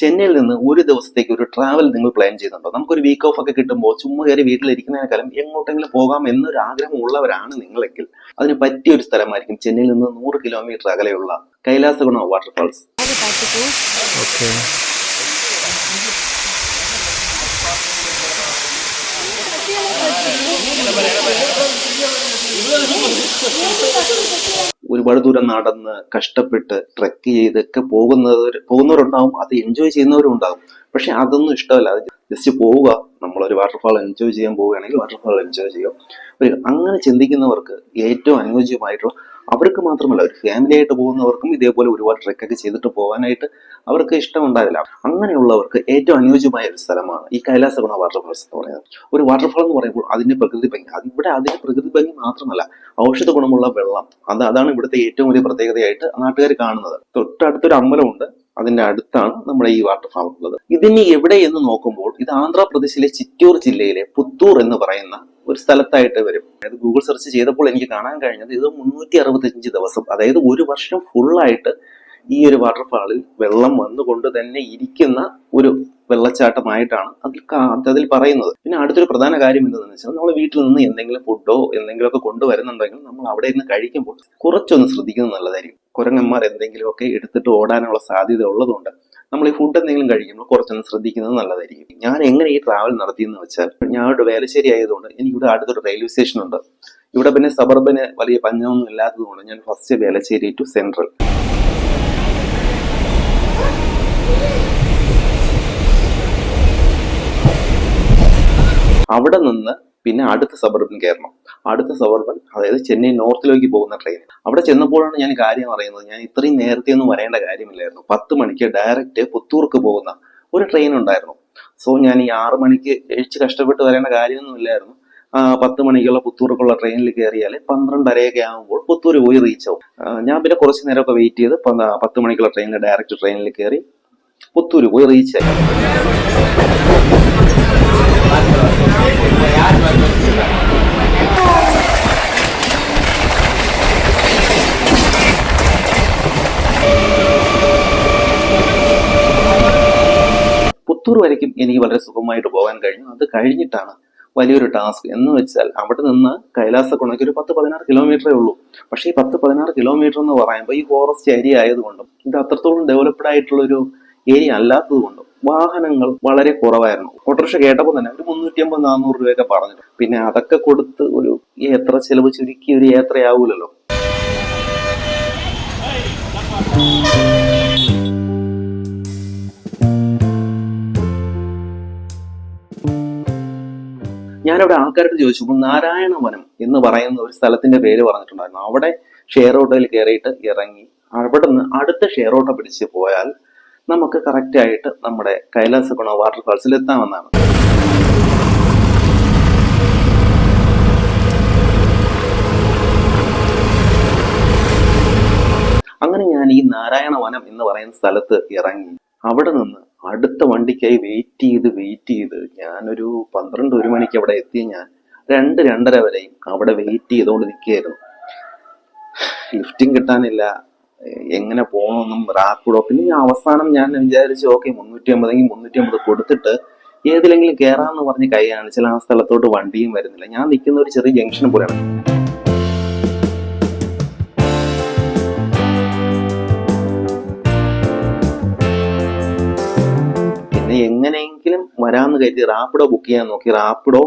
ചെന്നൈയിൽ നിന്ന് ഒരു ദിവസത്തേക്ക് ഒരു ട്രാവൽ നിങ്ങൾ പ്ലാൻ ചെയ്യുന്നുണ്ടോ നമുക്കൊരു വീക്ക് ഓഫ് ഒക്കെ കിട്ടുമ്പോൾ ചുമ്മാ കയറി വീട്ടിലിരിക്കുന്നതിനേക്കാളും എങ്ങോട്ടെങ്കിലും പോകാം എന്നൊരു ആഗ്രഹം ഉള്ളവരാണ് നിങ്ങളെങ്കിൽ അതിന് പറ്റിയ ഒരു സ്ഥലമായിരിക്കും ചെന്നൈയിൽ നിന്ന് നൂറ് കിലോമീറ്റർ അകലെയുള്ള കൈലാസഗുണ വാട്ടർഫാൾസ് ഒരുപാട് ദൂരം നടന്ന് കഷ്ടപ്പെട്ട് ട്രെക്ക് ചെയ്തൊക്കെ പോകുന്നവർ പോകുന്നവരുണ്ടാവും അത് എൻജോയ് ചെയ്യുന്നവരും ഉണ്ടാകും പക്ഷെ അതൊന്നും ഇഷ്ടമല്ല. അത് ജസ്റ്റ് പോവുക. നമ്മളൊരു വാട്ടർഫാൾ എൻജോയ് ചെയ്യാൻ പോവുകയാണെങ്കിൽ വാട്ടർഫാൾ എൻജോയ് ചെയ്യുക അങ്ങനെ ചിന്തിക്കുന്നവർക്ക് ഏറ്റവും അനുയോജ്യമായിട്ടുള്ള അവർക്ക് മാത്രമല്ല ഒരു ഫാമിലി ആയിട്ട് പോകുന്നവർക്കും ഇതേപോലെ ഒരുപാട് ട്രെക്കൊക്കെ ചെയ്തിട്ട് പോകാനായിട്ട് അവർക്ക് ഇഷ്ടമുണ്ടാവില്ല. അങ്ങനെയുള്ളവർക്ക് ഏറ്റവും അനുയോജ്യമായ ഒരു സ്ഥലമാണ് ഈ കൈലാസഗുണ വാട്ടർഫാൾസ് എന്ന് പറയുന്നത്. ഒരു വാട്ടർഫാൾ എന്ന് പറയുമ്പോൾ അതിന്റെ പ്രകൃതി ഭംഗി അത് ഇവിടെ അതിന്റെ പ്രകൃതി ഭംഗി മാത്രമല്ല ഔഷധ ഗുണമുള്ള വെള്ളം അത് അതാണ് ഇവിടുത്തെ ഏറ്റവും വലിയ പ്രത്യേകതയായിട്ട് നാട്ടുകാർ കാണുന്നത്. തൊട്ടടുത്തൊരു അമ്പലമുണ്ട് അതിന്റെ അടുത്താണ് നമ്മുടെ ഈ വാട്ടർഫാൾ ഉള്ളത്. ഇതിന് എവിടെ എന്ന് നോക്കുമ്പോൾ ഇത് ആന്ധ്രാപ്രദേശിലെ ചിറ്റൂർ ജില്ലയിലെ പുത്തൂർ എന്ന് പറയുന്ന ഒരു സ്ഥലത്തായിട്ട് വരും. അതായത് ഗൂഗിൾ സെർച്ച് ചെയ്തപ്പോൾ എനിക്ക് കാണാൻ കഴിഞ്ഞത് ഇത് മുന്നൂറ്റി അറുപത്തഞ്ച് ദിവസം അതായത് ഒരു വർഷം ഫുള്ളായിട്ട് ഈ ഒരു വാട്ടർഫാളിൽ വെള്ളം വന്നുകൊണ്ട് തന്നെ ഇരിക്കുന്ന ഒരു വെള്ളച്ചാട്ടമായിട്ടാണ് അതിൽ അതിൽ പറയുന്നത്. പിന്നെ അടുത്തൊരു പ്രധാന കാര്യം എന്താണെന്ന് വെച്ചാൽ നമ്മൾ വീട്ടിൽ നിന്ന് എന്തെങ്കിലും ഫുഡോ എന്തെങ്കിലുമൊക്കെ കൊണ്ടുവരുന്നുണ്ടെങ്കിൽ നമ്മൾ അവിടെ ഇരുന്ന് കഴിക്കുമ്പോൾ കുറച്ചൊന്ന് ശ്രദ്ധിക്കുന്നത് നല്ലതായിരിക്കും. കുരങ്ങന്മാർ എന്തെങ്കിലുമൊക്കെ എടുത്തിട്ട് ഓടാനുള്ള സാധ്യത ഉള്ളതുകൊണ്ട് നമ്മൾ ഈ ഫുഡ് എന്തെങ്കിലും കഴിക്കുമ്പോൾ കുറച്ചൊന്ന് ശ്രദ്ധിക്കുന്നത് നല്ലതായിരിക്കും. ഞാൻ എങ്ങനെ ഈ ട്രാവൽ നടത്തിയെന്ന് വെച്ചാൽ ഞാൻ ഇവിടെ വേലശ്ശേരി ആയതുകൊണ്ട് എനിക്കിവിടെ അടുത്തൊരു റെയിൽവേ സ്റ്റേഷൻ ഉണ്ട്. ഇവിടെ പിന്നെ സബർബന് വലിയ പഞ്ഞമൊന്നും ഇല്ലാത്തതുകൊണ്ട് ഞാൻ ഫസ്റ്റ് വേലശ്ശേരി ടു സെൻട്രൽ അവിടെ നിന്ന് പിന്നെ അടുത്ത സബർബൻ കയറണം അടുത്ത സബർബൻ അതായത് ചെന്നൈ നോർത്തിലേക്ക് പോകുന്ന ട്രെയിൻ അവിടെ ചെന്നപ്പോഴാണ് ഞാൻ കാര്യം അറിയുന്നത്. ഞാൻ ഇത്രയും നേരത്തെ ഒന്നും വരേണ്ട കാര്യമില്ലായിരുന്നു. പത്ത് മണിക്ക് ഡയറക്റ്റ് പുത്തൂർക്ക് പോകുന്ന ഒരു ട്രെയിൻ ഉണ്ടായിരുന്നു. സോ ഞാൻ ഈ ആറ് മണിക്ക് എഴിച്ച് കഷ്ടപ്പെട്ട് വരേണ്ട കാര്യമൊന്നും ഇല്ലായിരുന്നു. പത്ത് മണിക്കുള്ള പുത്തൂർക്കുള്ള ട്രെയിനിൽ കയറിയാൽ പന്ത്രണ്ടരയൊക്കെ ആകുമ്പോൾ പുത്തൂർ പോയി റീച്ച് ആവും. ഞാൻ പിന്നെ കുറച്ച് നേരമൊക്കെ വെയിറ്റ് ചെയ്ത് പത്ത് മണിക്കുള്ള ട്രെയിനിൽ ഡയറക്റ്റ് ട്രെയിനിൽ കയറി പുത്തൂർ പോയി റീച്ച് ആയി. പുത്തൂർ വരയ്ക്കും എനിക്ക് വളരെ സുഖമായിട്ട് പോകാൻ കഴിഞ്ഞു. അത് കഴിഞ്ഞിട്ടാണ് വലിയൊരു ടാസ്ക് എന്ന് വെച്ചാൽ അവിടെ നിന്ന് കൈലാസക്കുണയ്ക്ക് ഒരു പത്ത് പതിനാറ് കിലോമീറ്ററേ ഉള്ളൂ. പക്ഷേ ഈ പത്ത് പതിനാറ് കിലോമീറ്റർ എന്ന് പറയുമ്പോൾ ഈ ഫോറസ്റ്റ് ഏരിയ ആയതുകൊണ്ടും ഇത് അത്രത്തോളം ഡെവലപ്ഡ് ആയിട്ടുള്ള ഒരു ഏരിയ അല്ലാത്തത് കൊണ്ടും വാഹനങ്ങൾ വളരെ കുറവായിരുന്നു. ഓട്ടോറിക്ഷ കേട്ടപ്പോൾ തന്നെ ഒരു മുന്നൂറ്റി അമ്പത് നാനൂറ് രൂപയൊക്കെ പറഞ്ഞു പിന്നെ അതൊക്കെ കൊടുത്ത് ഒരു യാത്ര ചെലവ് ചുരുക്കി ഒരു യാത്രയാവൂലല്ലോ. ഞാനവിടെ ആൾക്കാരോട് ചോദിച്ചപ്പോൾ നാരായണവനം എന്ന് പറയുന്ന ഒരു സ്ഥലത്തിന്റെ പേര് പറഞ്ഞിട്ടുണ്ടായിരുന്നു. അവിടെ ഷെയർ ഓട്ടോയിൽ കയറിയിട്ട് ഇറങ്ങി. അവിടെ നിന്ന് അടുത്ത ഷെയർ ഓട്ടോ പിടിച്ച് പോയാൽ നമുക്ക് കറക്റ്റ് ആയിട്ട് നമ്മുടെ കൈലാസഗുണ വാട്ടർഫാൾസിൽ എത്താമെന്നാണ് അങ്ങനെ ഞാൻ ഈ നാരായണ വനം എന്ന് പറയുന്ന സ്ഥലത്ത് ഇറങ്ങി. അവിടെ നിന്ന് അടുത്ത വണ്ടിക്കായി വെയിറ്റ് ചെയ്ത് വെയിറ്റ് ചെയ്ത് ഞാനൊരു പന്ത്രണ്ട് ഒരു മണിക്ക് അവിടെ എത്തി ഞാൻ രണ്ട് രണ്ടര വരെയും അവിടെ വെയിറ്റ് ചെയ്തുകൊണ്ട് നിൽക്കുകയായിരുന്നു ലിഫ്റ്റിംഗ് കിട്ടാനില്ല എങ്ങനെ പോകണമെന്നും റാപ്പിഡോ പിന്നെ ഞാൻ അവസാനം ഞാൻ വിചാരിച്ചു ഓക്കെ മുന്നൂറ്റി അമ്പതെങ്കിൽ മുന്നൂറ്റി അമ്പത് കൊടുത്തിട്ട് ഏതിലെങ്കിലും കയറാമെന്ന് പറഞ്ഞ് കൈ കാണിച്ചാൽ ആ സ്ഥലത്തോട്ട് വണ്ടിയും വരുന്നില്ല. ഞാൻ നിൽക്കുന്ന ഒരു ചെറിയ ജംഗ്ഷൻ പോലെയാണ്. പിന്നെ എങ്ങനെയെങ്കിലും വരാമെന്ന് കരുതി റാപ്പിഡോ ബുക്ക് ചെയ്യാൻ നോക്കി. റാപ്പിഡോ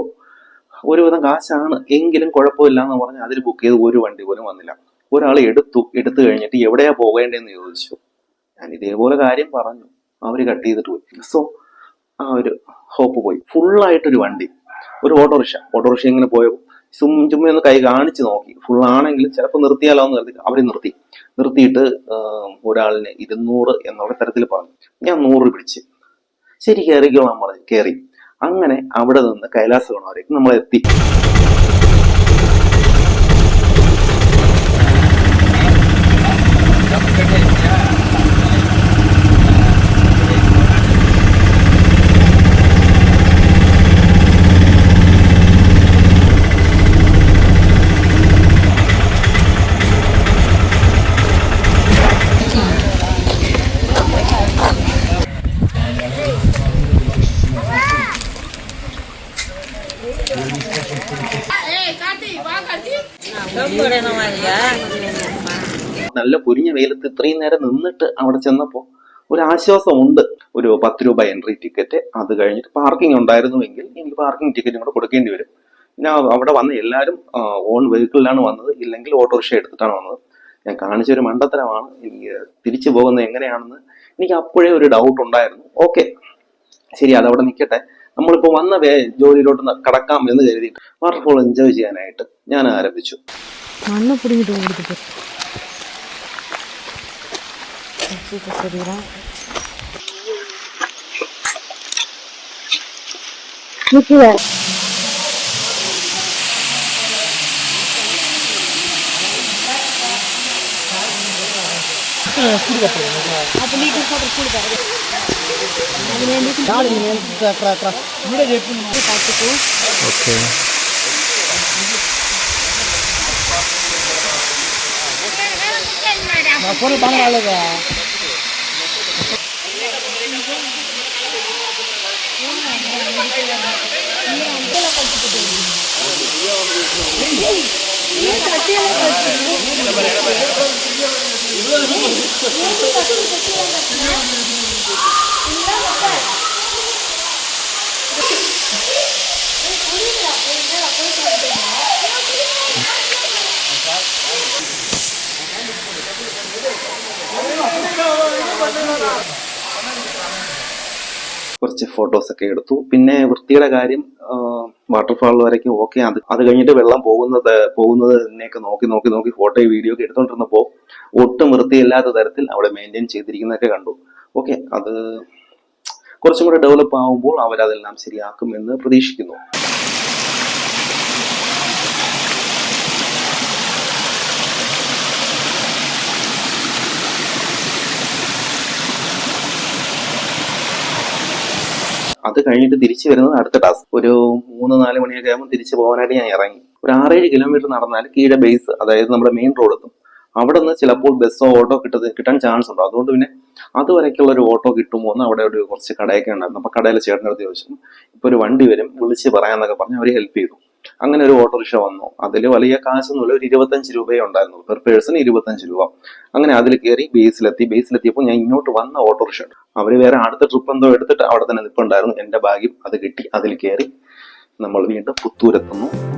ഒരുവിധം കാശാണ്. എങ്കിലും കുഴപ്പമില്ല എന്ന് പറഞ്ഞ് അതിൽ ബുക്ക് ചെയ്ത് ഒരു വണ്ടി പോലും വന്നില്ല. ഒരാൾ എടുത്തു എടുത്തു കഴിഞ്ഞിട്ട് എവിടെയാ പോകേണ്ടതെന്ന് ചോദിച്ചു. ഞാൻ ഇതേപോലെ കാര്യം പറഞ്ഞു. അവർ കട്ട് ചെയ്തിട്ട് പോയി. സോ ആ ഒരു ഹോപ്പ് പോയി. ഫുള്ളായിട്ടൊരു വണ്ടി. ഒരു ഓട്ടോറിക്ഷ. ഓട്ടോറിക്ഷ ഇങ്ങനെ പോയപ്പോൾ സും ചുമ്മാ ഒന്ന് കൈ കാണിച്ച് നോക്കി. ഫുൾ ആണെങ്കിൽ ചിലപ്പോൾ നിർത്തിയാലോ എന്ന് കരുതി. അവർ നിർത്തി. നിർത്തിയിട്ട് ഒരാളിന് ഇരുന്നൂറ് എന്നുള്ള തരത്തിൽ പറഞ്ഞു. ഞാൻ നൂറ് പിടിച്ച്. ശരി കയറിക്കോളാൻ പറഞ്ഞു. കയറി. അങ്ങനെ അവിടെ നിന്ന് കൈലാസഗുണവരേക്ക് നമ്മൾ എത്തി നല്ല പൊരിഞ്ഞ വെയിലത്ത് ഇത്രയും നേരം നിന്നിട്ട് അവിടെ ചെന്നപ്പോ ഒരു ആശ്വാസമുണ്ട് ഒരു പത്ത് രൂപ എൻട്രി ടിക്കറ്റ്. അത് കഴിഞ്ഞിട്ട് പാർക്കിംഗ് ഉണ്ടായിരുന്നുവെങ്കിൽ എനിക്ക് പാർക്കിംഗ് ടിക്കറ്റും കൂടെ കൊടുക്കേണ്ടി വരും. ഞാൻ അവിടെ വന്ന എല്ലാവരും ഓൺ വെഹിക്കിളിലാണ് വന്നത്. ഇല്ലെങ്കിൽ ഓട്ടോറിക്ഷ എടുത്തിട്ടാണ് വന്നത്. ഞാൻ കാണിച്ച ഒരു മണ്ടത്തരമാണ്. എനിക്ക് തിരിച്ചു പോകുന്നത് എങ്ങനെയാണെന്ന് എനിക്ക് അപ്പോഴേ ഒരു ഡൗട്ട് ഉണ്ടായിരുന്നു. ഓക്കെ ശരി അതവിടെ നിൽക്കട്ടെ. നമ്മളിപ്പോൾ വന്ന വേ ജോലിയിലോട്ട് ന- കടക്കാം എന്ന് കരുതിയിട്ട് വാട്ടർഫോൾ എൻജോയ് ചെയ്യാനായിട്ട് ഞാൻ ആരംഭിച്ചു மண்ணை பிடிங்கிட்டு கொடுத்துட்டு சரிடா நிற்கிற ఓకే ఫోన్ బాగా రాలేదా கட்டியெல்லாம் കുറച്ച് ഫോട്ടോസ് ഒക്കെ എടുത്തു. പിന്നെ വൃത്തിയുടെ കാര്യം വാട്ടർഫാൾ വരയ്ക്കും ഓക്കെ അത് അത് കഴിഞ്ഞിട്ട് വെള്ളം പോകുന്നത് പോകുന്നത് എന്നെയൊക്കെ നോക്കി നോക്കി നോക്കി ഫോട്ടോ വീഡിയോ ഒക്കെ എടുത്തുകൊണ്ടിരുന്നപ്പോൾ ഒട്ടും വൃത്തിയില്ലാത്ത തരത്തിൽ അവിടെ മെയിന്റെയിൻ ചെയ്തിരിക്കുന്നതൊക്കെ കണ്ടു. ഓക്കെ അത് കുറച്ചും കൂടെ ഡെവലപ്പ് ആകുമ്പോൾ അവരതെല്ലാം ശരിയാക്കും എന്ന് പ്രതീക്ഷിക്കുന്നു. അത് കഴിഞ്ഞിട്ട് തിരിച്ചു വരുന്നത് അടുത്ത ടാസ്ക് ഒരു മൂന്ന് നാല് മണിയൊക്കെ ആകുമ്പോൾ തിരിച്ചു പോകാനായിട്ട് ഞാൻ ഇറങ്ങി. ഒരു ആറേഴ് കിലോമീറ്റർ നടന്നാൽ കീഴെ ബേസ് അതായത് നമ്മുടെ മെയിൻ റോഡ് എത്തും. അവിടെ നിന്ന് ചിലപ്പോൾ ബസ്സോ ഓട്ടോ കിട്ടത് കിട്ടാൻ ചാൻസ് ഉണ്ടോ. അതുകൊണ്ട് പിന്നെ അതുവരേക്കുള്ള ഒരു ഓട്ടോ കിട്ടുമോ എന്ന് അവിടെ ഒരു കുറച്ച് കടയൊക്കെ ഉണ്ടായിരുന്നു. അപ്പൊ കടയിലെ ചേട്ടനടുത്ത് ചോദിച്ചു. ഇപ്പൊ ഒരു വണ്ടി വരും വിളിച്ച് പറയാന്നൊക്കെ പറഞ്ഞ് അവർ ഹെൽപ്പ് ചെയ്തു. അങ്ങനെ ഒരു ഓട്ടോറിക്ഷ വന്നു. അതിൽ വലിയ കാശൊന്നുമില്ല ഒരു ഇരുപത്തഞ്ച് രൂപയേ ഉണ്ടായിരുന്നുള്ളൂ. പെർ പേഴ്സൺ ഇരുപത്തഞ്ച് രൂപ. അങ്ങനെ അതിൽ കയറി ബേസിലെത്തി. ബേസിലെത്തിയപ്പോൾ ഞാൻ ഇങ്ങോട്ട് വന്ന ഓട്ടോറിക്ഷ അവർ വേറെ അടുത്ത ട്രിപ്പ് എന്തോ എടുത്തിട്ട് അവിടെ തന്നെ നിൽപ്പുണ്ടായിരുന്നു എന്റെ ഭാഗ്യം അത് കിട്ടി. അതിൽ കയറി നമ്മൾ വീണ്ടും പുത്തൂരെത്തുന്നു.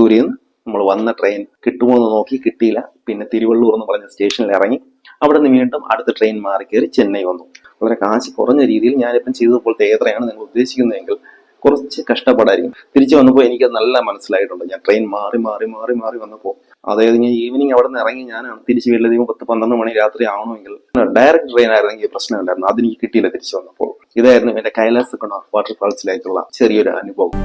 പുത്തൂരിൽ നിന്ന് നമ്മൾ വന്ന ട്രെയിൻ കിട്ടുമോ എന്ന് നോക്കി കിട്ടിയില്ല. പിന്നെ തിരുവള്ളൂർ എന്ന് പറഞ്ഞ സ്റ്റേഷനിൽ ഇറങ്ങി. അവിടെ നിന്ന് വീണ്ടും അടുത്ത ട്രെയിൻ മാറി കയറി ചെന്നൈ വന്നു. വളരെ കാശ് കുറഞ്ഞ രീതിയിൽ ഞാനിപ്പം ചെയ്തപ്പോഴത്തെ യാത്രയാണ് നിങ്ങൾ ഉദ്ദേശിക്കുന്നതെങ്കിൽ കുറച്ച് കഷ്ടപ്പാടായിരിക്കും. തിരിച്ചു വന്നപ്പോൾ എനിക്ക് നല്ല മനസ്സിലായിട്ടുണ്ട്. ഞാൻ ട്രെയിൻ മാറി മാറി മാറി മാറി വന്നപ്പോൾ അതായത് ഞാൻ ഈവനിങ് അവിടെ നിന്ന് ഇറങ്ങി ഞാനാണ് തിരിച്ച് വീട്ടിലെത്തിയപ്പോൾ പത്ത് പന്ത്രണ്ട് മണി രാത്രി ആവണമെങ്കിൽ ഡയറക്റ്റ് ട്രെയിൻ ആയിരുന്നെങ്കിൽ പ്രശ്നം ഉണ്ടായിരുന്നു. അതെനിക്ക് കിട്ടിയില്ല തിരിച്ചു വന്നപ്പോൾ. ഇതായിരുന്നു എന്റെ കൈലാസ ഗുണ വാട്ടർഫാൾസിലേക്കുള്ള ചെറിയൊരു അനുഭവം.